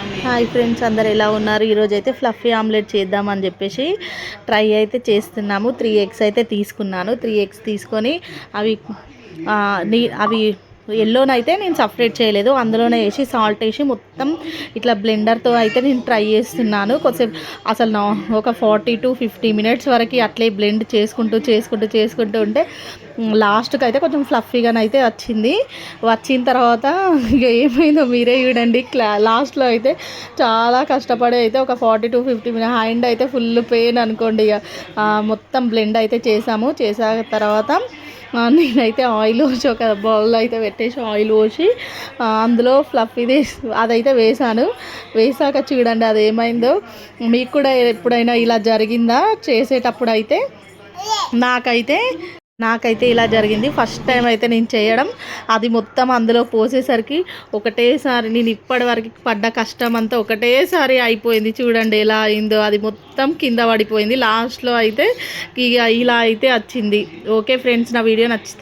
Hi friends అందరు ఎలా ఉన్నారు? ఈరోజు అయితే ఫ్లఫీ ఆమ్లెట్ చేద్దామని చెప్పేసి ట్రై అయితే చేస్తున్నాము. త్రీ ఎగ్స్ అయితే తీసుకున్నాను. త్రీ ఎగ్స్ తీసుకొని అవి నీ అవి ఎల్లోనైతే నేను సపరేట్ చేయలేదు. అందులోనే వేసి సాల్ట్ వేసి మొత్తం ఇట్లా బ్లెండర్తో అయితే నేను ట్రై చేస్తున్నాను. కొద్దిసేపు అసలు నా ఒక ఫార్టీ టు ఫిఫ్టీ మినిట్స్ వరకు అట్లే బ్లెండ్ చేసుకుంటూ చేసుకుంటూ చేసుకుంటూ ఉంటే లాస్ట్కి అయితే కొంచెం ఫ్లఫీగానైతే వచ్చింది. వచ్చిన తర్వాత ఇక ఏమైందో మీరే చూడండి. క్లా లాస్ట్లో అయితే చాలా కష్టపడి అయితే ఒక forty to fifty minute hand అయితే ఫుల్ పెయిన్ అనుకోండి ఇక. మొత్తం బ్లెండ్ అయితే చేసాము. చేసిన తర్వాత నేనైతే ఆయిల్ పోసి ఒక బౌల్లో అయితే పెట్టేసి ఆయిల్ పోసి అందులో ఫ్లఫీ ఇది అదైతే వేసాను. వేసాక చూడండి అది ఏమైందో. మీకు కూడా ఎప్పుడైనా ఇలా జరిగిందా? చేసేటప్పుడు అయితే నాకైతే నాకైతే ఇలా జరిగింది. ఫస్ట్ టైం అయితే నేను చేయడం. అది మొత్తం అందులో పోసేసరికి ఒకటేసారి నేను ఇప్పటి వరకు పడ్డ కష్టం అంతా ఒకటేసారి అయిపోయింది. చూడండి ఎలా అయిందో. అది మొత్తం కింద పడిపోయింది. లాస్ట్లో అయితే ఇక ఇలా అయితే వచ్చింది. ఓకే ఫ్రెండ్స్ నా వీడియో నచ్చితే